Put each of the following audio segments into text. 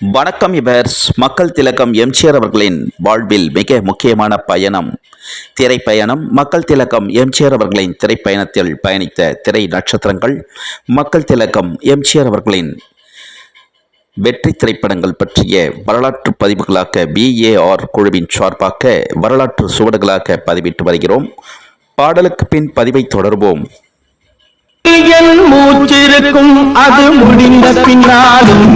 வணக்கம் இவர்ஸ். மக்கள் திலகம் எம்ஜிஆர் அவர்களின் வாழ்வில் மிக முக்கியமான பயணம். திரைப்பயணம். மக்கள் திலகம் எம்ஜிஆர் அவர்களின் திரைப்பயணத்தில் பயணித்த திரை நட்சத்திரங்கள். மக்கள் திலகம் எம்ஜிஆர் அவர்களின் வெற்றி திரைப்படங்கள் பற்றிய வரலாற்று பதிவுகளாக பிஏஆர் குழுவின் சார்பாக வரலாற்று சுவடுகளாக பதிவிட்டு வருகிறோம். பாடலுக்கு பின் பதிவை தொடர்வோம். மூச்சிருக்கும் அது முடிந்த பின்னாலும்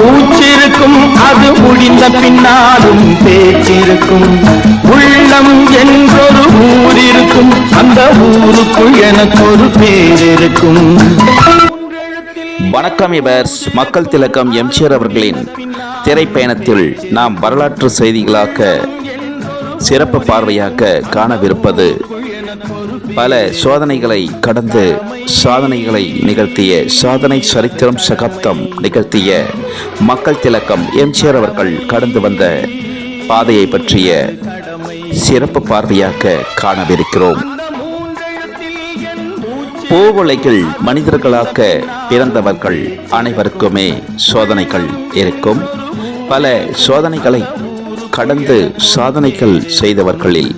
என் மூச்சிருக்கும் அது முடிந்த பின்னாலும் பேச்சிருக்கும். உள்ளம் என்றொரு ஊர் இருக்கும் அந்த ஊருக்குள் எனக்கு ஒரு பேர் இருக்கும் வணக்கம் இவர்ஸ் மக்கள் திலக்கம் எம்ஜிஆர் அவர்களின் திரைப்பயணத்தில் நாம் வரலாற்று செய்திகளாக சிறப்பு பார்வையாக காணவிருப்பது பல சோதனைகளை கடந்து சாதனைகளை நிகழ்த்திய சாதனை சரித்திரம் சகாப்தம் நிகழ்த்திய மக்கள் திலக்கம் எம்ஜிஆர் அவர்கள் கடந்து வந்த பாதையை பற்றிய சிறப்பு பார்வையாக காணவிருக்கிறோம். பூவுலைகள் மனிதர்களாக பிறந்தவர்கள் அனைவருக்குமே சோதனைகள் இருக்கும். பல சோதனைகளை கடந்து சாதனைகள் செய்தவர்களில்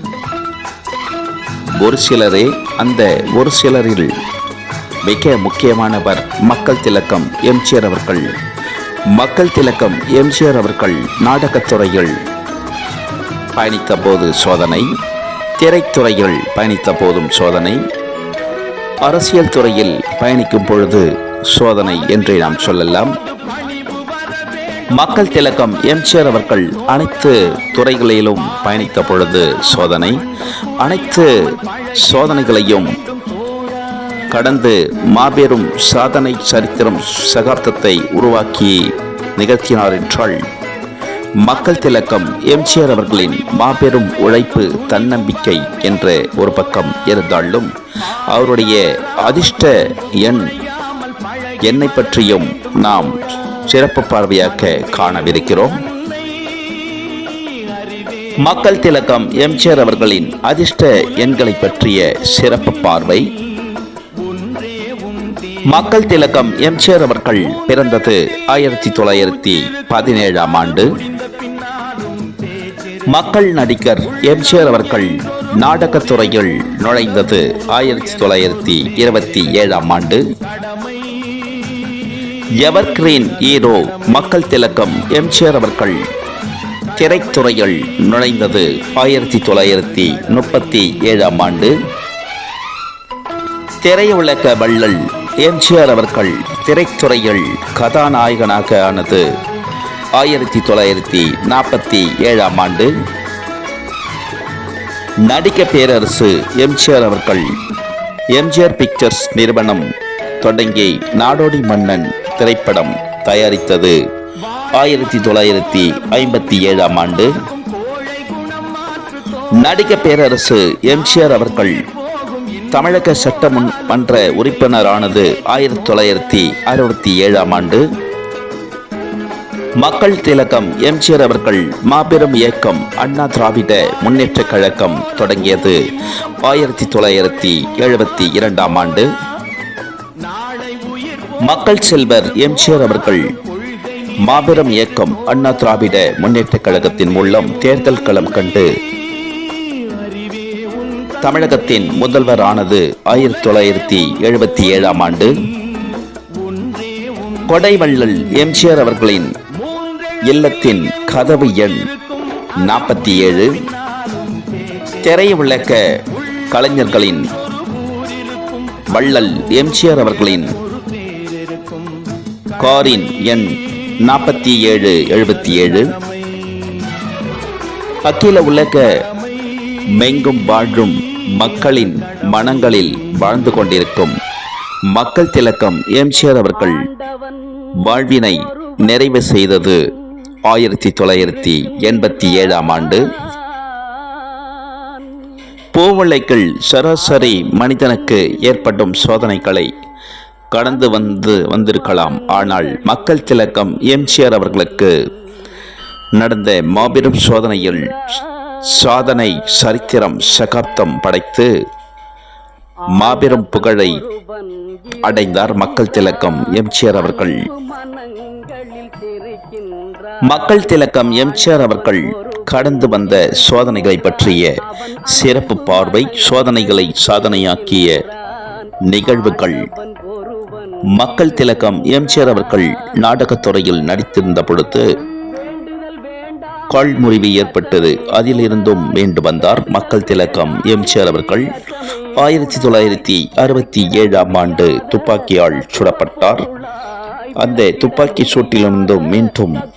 ஒரு சிலரே அந்த ஒரு சிலரில் மிக முக்கியமானவர் மக்கள் திலக்கம் எம்ஜிஆர் அவர்கள். மக்கள் திலக்கம் எம்ஜிஆர் அவர்கள் நாடகத்துறையில் பயணித்த போது சோதனை திரைத்துறையில் பயணித்த போதும் சோதனை அரசியல் துறையில் பயணிக்கும் பொழுது சோதனை என்றே நாம் சொல்லலாம். மக்கள் திலக்கம் எம்ஜிஆர் அவர்கள் அனைத்து துறைகளிலும் பயணித்த பொழுது சோதனை அனைத்து சோதனைகளையும் கடந்து மாபெரும் சாதனை சரித்திரம் சகாப்தத்தை உருவாக்கி நிகழ்த்தினார் என்றால் மக்கள் திலக்கம் எம்ஜிஆர் அவர்களின் மாபெரும் உழைப்பு தன்னம்பிக்கை என்ற ஒரு பக்கம் இருந்தாலும் அவருடைய அதிர்ஷ்ட எண் என்னை பற்றியும் நாம் சிறப்பு பார்வையாக காணவிருக்கிறோம். மக்கள் திலக்கம் எம்ஜிஆர் அவர்களின் அதிர்ஷ்ட எண்களை பற்றிய சிறப்பு பார்வை. மக்கள் திலகம் எம்ஜிஆர் அவர்கள் பிறந்தது ஆயிரத்தி தொள்ளாயிரத்தி பதினேழாம் ஆண்டு. மக்கள் நடிகர் எம்ஜிஆர் அவர்கள் நாடகத்துறையில் நுழைந்தது ஆயிரத்தி தொள்ளாயிரத்தி இருபத்தி ஏழாம் ஆண்டு. எவர்கிரீன் ஹீரோ மக்கள் திலக்கம் எம்ஜிஆர் அவர்கள். திரைத்துறையில் நுழைந்தது ஆயிரத்தி தொள்ளாயிரத்தி முப்பத்தி ஏழாம் ஆண்டு. திரையுலக வள்ளல் எம்ஜிஆர் அவர்கள் திரைத்துறையில் கதாநாயகனாக ஆனது ஆயிரத்தி தொள்ளாயிரத்தி நாற்பத்தி ஏழாம் ஆண்டு. நடிக்க பேரரசு எம்ஜிஆர் அவர்கள் எம்ஜிஆர் பிக்சர்ஸ் நிறுவனம் தொடங்கி நாடோடி மன்னன் திரைப்படம் தயாரித்தது. ஆயிரத்தி தொள்ளாயிரத்தி ஐம்பத்தி ஏழாம் ஆண்டு நடிகர் பேரரசு எம்ஜிஆர் அவர்கள் தமிழக சட்டமன்ற உறுப்பினரானது ஆயிரத்தி தொள்ளாயிரத்தி அறுபத்தி ஏழாம் ஆண்டு மக்கள் திலகம் எம்ஜிஆர் அவர்கள் மாபெரும் இயக்கம் அண்ணா திராவிட முன்னேற்ற கழகம் தொடங்கியது. ஆயிரத்தி தொள்ளாயிரத்தி எழுபத்தி இரண்டாம் ஆண்டு மக்கள் செல்வர் எம்ஜிஆர் அவர்கள். மாபெரும் இயக்கம் அண்ணா திராவிட முன்னேற்றக் கழகத்தின் மூலம் தேர்தல் களம் கண்டு. தமிழகத்தின் முதல்வர் ஆனது ஆயிரத்தி தொள்ளாயிரத்தி எழுபத்தி ஏழாம் ஆண்டு. கொடைவள்ளல் எம்ஜிஆர் அவர்களின் இல்லத்தின் கதவு எண் நாற்பத்தி ஏழு. திரைவிளக்க கலைஞர்களின் வள்ளல் எம்ஜிஆர் அவர்களின் காரின் எண் நாற்பத்தி ஏழு எழுபத்தி ஏழு. அகில உலக மெங்கும் வாழும் மக்களின் மனங்களில் வாழ்ந்து கொண்டிருக்கும் மக்கள் திலக்கம் எம்ஜிஆர் அவர்கள் வாழ்வினை நிறைவு செய்தது ஆயிரத்தி தொள்ளாயிரத்தி எண்பத்தி ஏழாம் ஆண்டு. பூவளைகள் சராசரி மனிதனுக்கு ஏற்படும் சோதனைகளை கடந்து வந்து வந்திருக்கலாம். ஆனால் மக்கள் திலக்கம் எம்ஜிஆர் அவர்களுக்கு நடந்த மாபெரும் சோதனையில் சாதனை சரித்திரம் சகாப்தம் படைத்து மாபெரும் புகழை அடைந்தார் மக்கள் திலக்கம் எம்ஜிஆர் அவர்கள். மக்கள் திலக்கம் எம்ஜிஆர் அவர்கள் கடந்து வந்த சோதனைகளை பற்றிய சிறப்பு பார்வை சோதனைகளை சாதனையாக்கிய நிகழ்வுகள் மக்கள் திலகம் எம்ஜிஆர் அவர்கள் நாடகத் துறையில் நடித்திருந்த பொழுது கால் முறிவு ஏற்பட்டது. அதிலிருந்தும் மீண்டு வந்தார் மக்கள் திலக்கம் எம்ஜிஆர் அவர்கள். ஆயிரத்தி தொள்ளாயிரத்தி அறுபத்தி ஏழாம் ஆண்டு துப்பாக்கியால் சுடப்பட்டார். அந்த துப்பாக்கி சூட்டிலிருந்தும் மீண்டும்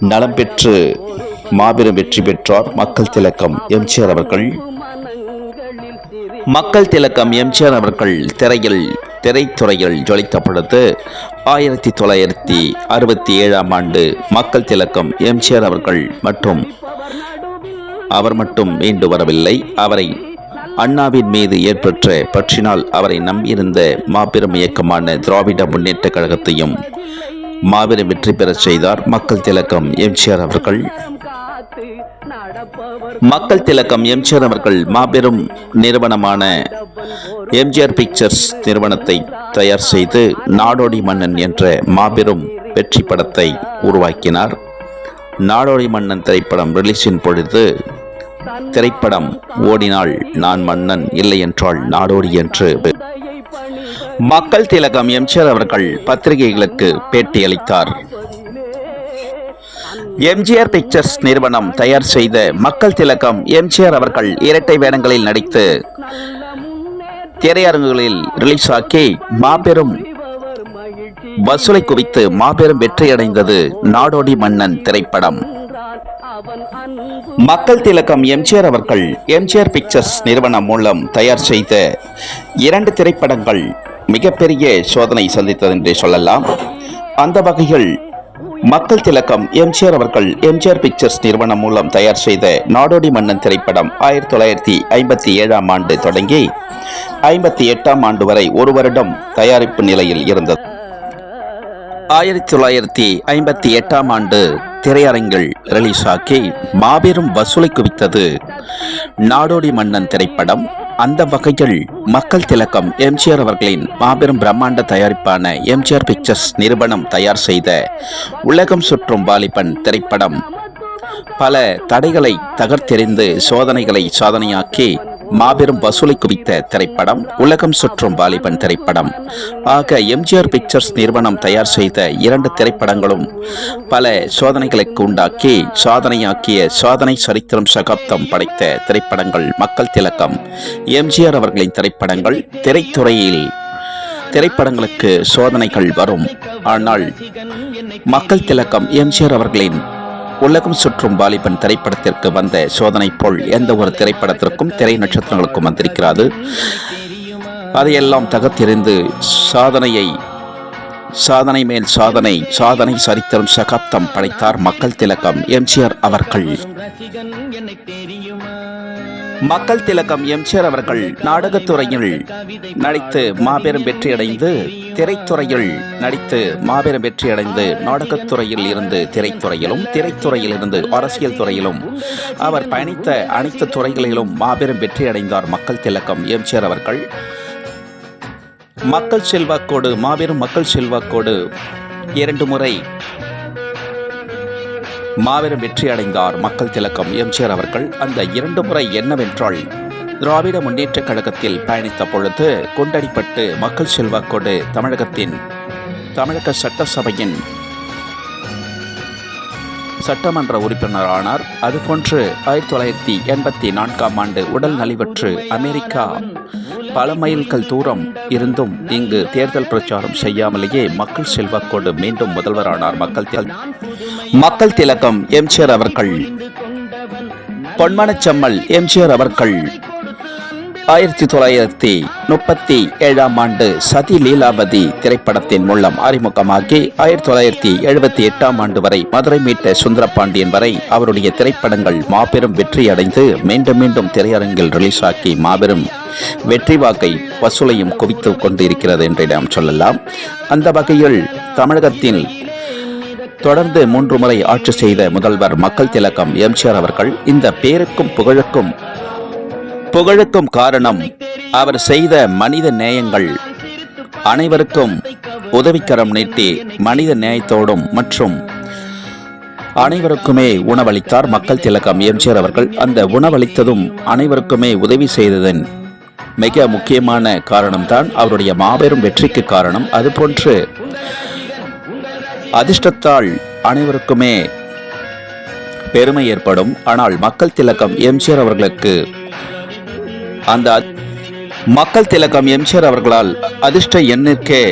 நலம் பெற்று மாபெரும் வெற்றி பெற்றார் மக்கள் திலக்கம் எம்ஜிஆர் அவர்கள். மக்கள் திலக்கம் எம்ஜிஆர் அவர்கள் திரையில் திரைத்துறையில் ஜொலித்த பொழுது ஆயிரத்தி தொள்ளாயிரத்தி அறுபத்தி ஏழாம் ஆண்டு மக்கள் திலக்கம் எம்ஜிஆர் அவர்கள் மற்றும் அவர் மட்டும் மீண்டு வரவில்லை. அவரை அண்ணாவின் மீது ஏற்பட்ட பற்றினால் அவரை நம்பியிருந்த மாபெரும் இயக்கமான திராவிட முன்னேற்ற கழகத்தையும் மாபெரும் வெற்றி பெறச் செய்தார் மக்கள் திலக்கம் எம்ஜிஆர் அவர்கள். மக்கள் திலக்கம் எம்ஜிஆர் அவர்கள் மாபெரும் நிறுவனமான எம்ஜிஆர் பிக்சர்ஸ் நிறுவனத்தை தயார் செய்து நாடோடி மன்னன் என்ற மாபெரும் வெற்றி படத்தை உருவாக்கினார். நாடோடி மன்னன் திரைப்படம் ரிலீஸின் பொழுது திரைப்படம் ஓடினால் நான் மன்னன் இல்லை என்றால் நாடோடி என்று மக்கள் திலகம் எம்ஜிஆர் அவர்கள் பத்திரிகைகளுக்கு பேட்டியளித்தார். எம்ஜிஆர் பிக்சர்ஸ் நிறுவனம் தயார் செய்த மக்கள் திலக்கம் எம்ஜிஆர் அவர்கள் இரட்டை வேடங்களில் நடித்து திரையரங்குகளில் ரிலீஸ் ஆக்கி மாபெரும் வசூலை குவித்து மாபெரும் வெற்றியடைந்தது நாடோடி மன்னன் திரைப்படம். மக்கள் திலக்கம் எம்ஜிஆர் அவர்கள் எம்ஜிஆர் பிக்சர்ஸ் நிறுவனம் மூலம் தயார் செய்த இரண்டு திரைப்படங்கள் மிகப்பெரிய சோதனை சந்தித்தது என்றே சொல்லலாம். அந்த வகையில் மக்கள் திலக்கம் எம்ஜிஆர் அவர்கள் எம்ஜிஆர் பிக்சர்ஸ் நிறுவனம் மூலம் தயார் செய்த நாடோடி மன்னன் திரைப்படம் ஆயிரத்தி தொள்ளாயிரத்தி ஐம்பத்தி ஏழாம் ஆண்டு தொடங்கி ஐம்பத்தி எட்டாம் ஆண்டு வரை ஒரு வருடம் தயாரிப்பு நிலையில் இருந்தது. ஆயிரத்தி தொள்ளாயிரத்தி ஐம்பத்தி எட்டாம் ஆண்டு திரையரங்கில் ரிலீஸ் ஆக்கி மாபெரும் வசூலை குவித்தது நாடோடி மன்னன் திரைப்படம் அந்த வகையில் மக்கள் திலக்கம் எம்ஜிஆர் அவர்களின் மாபெரும் பிரம்மாண்ட தயாரிப்பான எம்ஜிஆர் பிக்சர்ஸ் நிறுவனம் தயார் செய்த உலகம் சுற்றும் வாலிபன் திரைப்படம். பல தடைகளை தகர்த்தெறிந்து சோதனைகளை சாதனையாக்கி மாபெரும் வசூலை குவித்த திரைப்படம் உலகம் சுற்றும் வாலிபன் திரைப்படம். ஆக எம்ஜிஆர் பிக்சர்ஸ் நிறுவனம் தயார் செய்த இரண்டு திரைப்படங்களும் பல சோதனைகளுக்கு உண்டாக்கி சாதனையாக்கிய சாதனை சரித்திரம் சகாப்தம் படைத்த திரைப்படங்கள் மக்கள் திலக்கம் எம்ஜிஆர் அவர்களின் திரைப்படங்கள் திரைத்துறையில் திரைப்படங்களுக்கு சோதனைகள் வரும். ஆனால் மக்கள் திலக்கம் எம்ஜிஆர் அவர்களின் உலகம் சுற்றும் வாலிபன் திரைப்படத்திற்கு வந்த சோதனை போல் எந்த ஒரு திரைப்படத்திற்கும் திரை நட்சத்திரங்களுக்கும் வந்திருக்கிறது. அதையெல்லாம் தகர்த்தெறிந்து சாதனையை சாதனை மேல் சாதனை சாதனை சரித்திரம் சகாப்தம் படைத்தார் மக்கள் திலகம் எம்ஜிஆர் அவர்கள். மக்கள் திலகம் எம்ஜிஆர் அவர்கள் நாடகத்துறையில் நடித்து மாபெரும் வெற்றியடைந்து திரைத்துறையில் நடித்து மாபெரும் வெற்றியடைந்து நாடகத்துறையில் இருந்து திரைத்துறையிலும் திரைத்துறையில் இருந்து அரசியல் துறையிலும் அவர் பயணித்த அனைத்து துறைகளிலும் மாபெரும் வெற்றியடைந்தார் மக்கள் திலக்கம் எம்ஜிஆர் அவர்கள். மக்கள் செல்வாக்கோடு மாபெரும் மக்கள் செல்வாக்கோடு இரண்டு முறை மாபெரும் வெற்றி அடைந்தார் மக்கள் திலக்கம் எம்ஜிஆர் அவர்கள். அந்த இரண்டு முறை என்னவென்றால் திராவிட முன்னேற்றக் கழகத்தில் பயணித்த பொழுது குண்டடிப்பட்டு மக்கள் செல்வாக்கோடு தமிழகத்தின் தமிழக சட்டசபையின் சட்டமன்ற உறுப்பினரானார். அதுபோன்று ஆயிரத்தி தொள்ளாயிரத்தி எண்பத்தி நான்காம் ஆண்டு உடல் நலிவற்று அமெரிக்கா பல மைல்கள் தூரம் இருந்தும் இங்கு தேர்தல் பிரச்சாரம் செய்யாமலேயே மக்கள் செல்வாக்கோடு மீண்டும் முதல்வரானார். மக்கள் மக்கள் திலக்கம் எம்ஜிஆர் அவர்கள். பொன்மனச்செம்மல் எம்ஜிஆர் அவர்கள். ஆயிரத்தி தொள்ளாயிரத்தி முப்பத்தி ஏழாம் ஆண்டு சதி லீலாவதி திரைப்படத்தின் மூலம் அறிமுகமாகி ஆயிரத்தி தொள்ளாயிரத்தி எழுபத்தி எட்டாம் ஆண்டு வரை மதுரை மீட்ட சுந்தரபாண்டியன் வரை அவருடைய திரைப்படங்கள் மாபெரும் வெற்றி அடைந்து மீண்டும் மீண்டும் திரையரங்கில் ரிலீஸ் ஆக்கி மாபெரும் வெற்றி வாக்கை வசூலையும் குவித்து கொண்டு இருக்கிறது என்று நாம் சொல்லலாம். அந்த வகையில் தமிழகத்தில் தொடர்ந்து மூன்று முறை ஆட்சி செய்த முதல்வர் மக்கள் திலகம் எம்ஜிஆர் அவர்கள் இந்த பேருக்கும் புகழுக்கும் புகழுக்கும் காரணம் அவர் செய்த மனித நேயங்கள் அனைவருக்கும் உதவிக்கரம் நீட்டி மனித நேயத்தோடும் மற்றும் அனைவருக்குமே உணவளித்தார் மக்கள் திலகம் எம்ஜிஆர் அவர்கள். அந்த உணவளித்ததும் அனைவருக்குமே உதவி செய்ததன் மிக முக்கியமான காரணம்தான் அவருடைய மாபெரும் வெற்றிக்கு காரணம். அதுபோன்று அதிர்ஷ்டத்தால் அனைவருக்குமே பெருமை ஏற்படும். ஆனால் மக்கள் திலகம் எம்ஜிஆர் அவர்களுக்கு அந்த மக்கள் திலகம் எம்ஜிஆர் அவர்களால் அதிர்ஷ்ட எண்ணிற்கே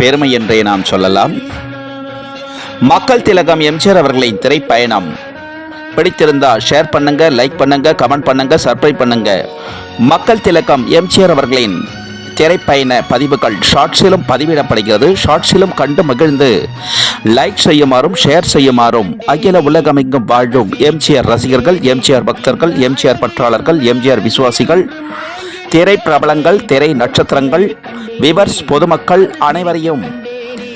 பெருமை என்றே நாம் சொல்லலாம். மக்கள் திலகம் எம்ஜிஆர் அவர்களின் திரைப்பயணம் பிடித்திருந்தா ஷேர் பண்ணுங்க லைக் பண்ணுங்க கமெண்ட் பண்ணுங்க சப்ஸ்கிரைப் பண்ணுங்க. மக்கள் திலகம் எம்ஜிஆர் அவர்களின் திரைப்பயண பதிவுகள் ஷார்ட்ஸிலும் பதிவிடப்படுகிறது. ஷார்ட்ஸிலும் கண்டு மகிழ்ந்து லைக் செய்யுமாறும் ஷேர் செய்யுமாறும் அகில உலகமெங்கும் வாழும் எம்ஜிஆர் ரசிகர்கள் எம்ஜிஆர் பக்தர்கள் எம்ஜிஆர் பற்றாளர்கள் எம்ஜிஆர் விசுவாசிகள் திரை பிரபலங்கள் திரை நட்சத்திரங்கள் விவர்ஸ் பொதுமக்கள் அனைவரையும்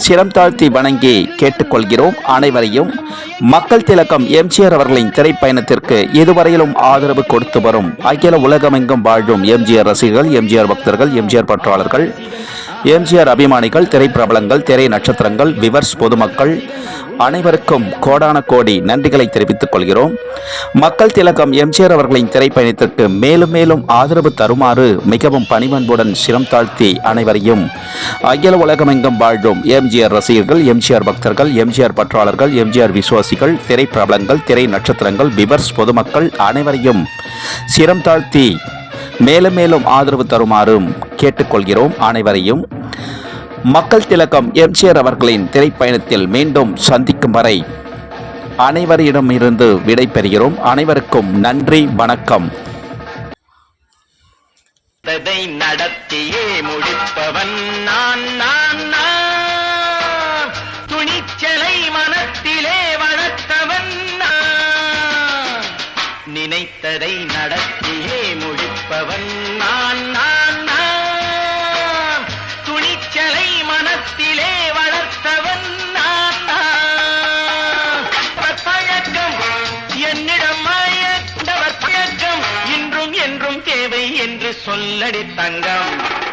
சிரம் தாழ்த்தி வணங்கி கேட்டுக்கொள்கிறோம் அனைவரையும். மக்கள் திலக்கம் எம்ஜிஆர் அவர்களின் திரைப்பயணத்திற்கு இதுவரையிலும் ஆதரவு கொடுத்து வரும். அகில உலகமெங்கும் வாழும் எம்ஜிஆர் ரசிகர்கள் எம்ஜிஆர் பக்தர்கள் எம்ஜிஆர் பற்றாளர்கள். எம்ஜிஆர் அபிமானிகள் திரைப்பிரபலங்கள் திரை நட்சத்திரங்கள் விவர்ஸ் பொதுமக்கள் அனைவருக்கும் கோடான கோடி நன்றிகளை தெரிவித்துக் கொள்கிறோம். மக்கள் திலகம் எம்ஜிஆர் அவர்களின் திரைப்பயணத்திற்கு மேலும் மேலும் ஆதரவு தருமாறு மிகவும் பணிவன்புடன் சிரம் தாழ்த்தி அனைவரையும் அகில உலகமெங்கும் வாழும் எம்ஜிஆர் ரசிகர்கள் எம்ஜிஆர் பக்தர்கள் எம்ஜிஆர் பற்றாளர்கள் எம்ஜிஆர் விசுவாசிகள் திரைப்பிரபலங்கள் திரை நட்சத்திரங்கள் விவர்ஸ் பொதுமக்கள் அனைவரையும் சிரம் தாழ்த்தி மேலும் மேலும் ஆதரவு தருமாறும் கேட்டுக்கொள்கிறோம் அனைவரையும். மக்கள் திலக்கம் எம்ஜிஆர் அவர்களின் திரைப்பயணத்தில் மீண்டும் சந்திக்கும் வரை அனைவரிடமிருந்து விடை பெறுகிறோம். அனைவருக்கும் நன்றி வணக்கம். நடத்தியே முடிப்பவன் நான் நான் துணிச்சலை மனத்திலே வளர்த்தவன் நினைத்ததை நடத்தியே முடிப்பவன் நான் நான் நான். துணிச்சலை மனத்திலே வளர்த்தவன் நான் நான். என்னிடம் மயந்தவர் பழக்கம். இன்றும் என்றும் தேவை என்று சொல்லடி தங்கம்.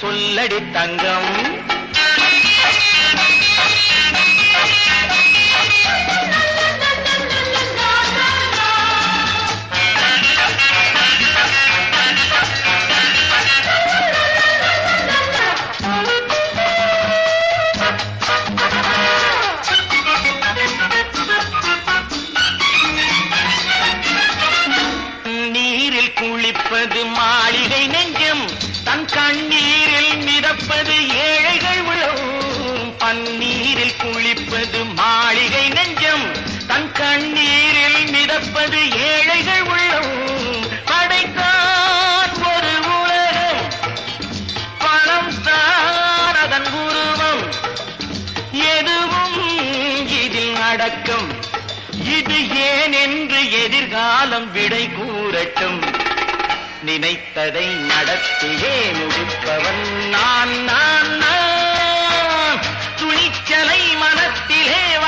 சொல்லடி தங்கம். எதிர்காலம் விடை கூறட்டும். நினைத்ததை நடத்தியே முடிப்பவன் நான் நான் நான். துணிச்சலை மனத்திலே